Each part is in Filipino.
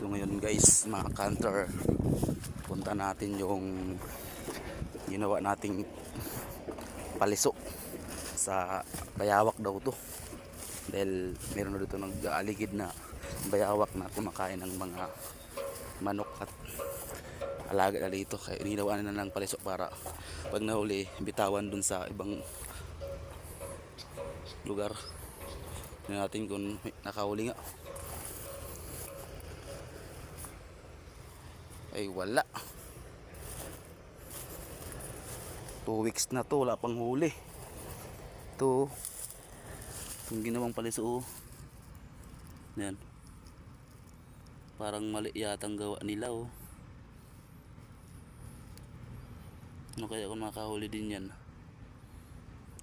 So ngayon guys, mga kantor, punta natin yung ginawa nating paliso sa bayawak daw to. Dahil meron na dito nag-aaligid na bayawak na kumakain ng mga manok at alaga na dito. Kaya inilawan na ng paliso para pag nahuli, bitawan dun sa ibang lugar. Tingnan natin kung nakahuli nga. Ay wala. 2 weeks na to wala pang huli. To yung ginawang paliso yan parang mali yatang gawa nila oh ano kaya kung makahuli din yan?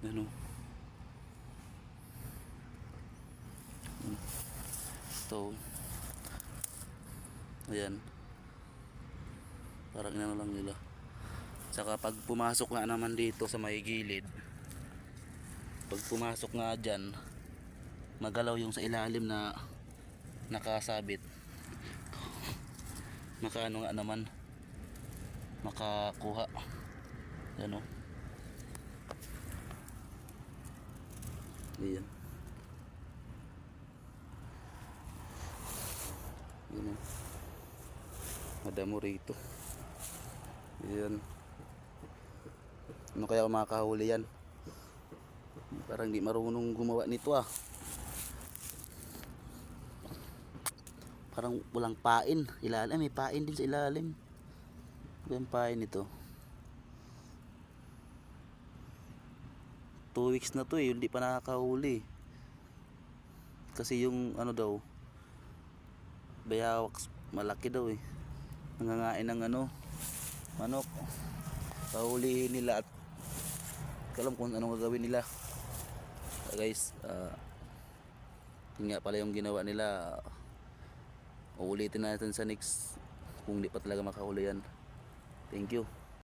Ano? Ito. Ayan parang inano lang nila. Saka pag pumasok nga naman dito sa may gilid pag pumasok nga dyan magalaw yung sa ilalim na nakasabit. Makaano nga naman makakuha. Yan o. Yan o. Madamo rito yan. Ano kaya kung makakahuli yan? Parang di marunong gumawa nito ah. Parang walang pain. Ilalim. May pain din sa ilalim. Ano yung pain nito? Two weeks na to eh. Hindi pa nakakahuli. Kasi yung ano daw. Bayawak malaki daw eh. Nangangain ng ano manok. Pahulihin nila at alam kung anong gagawin nila. Ah, guys uh, yun nga pala yung ginawa nila. Uulitin natin sa next kung di pa talaga makahuli yan thank you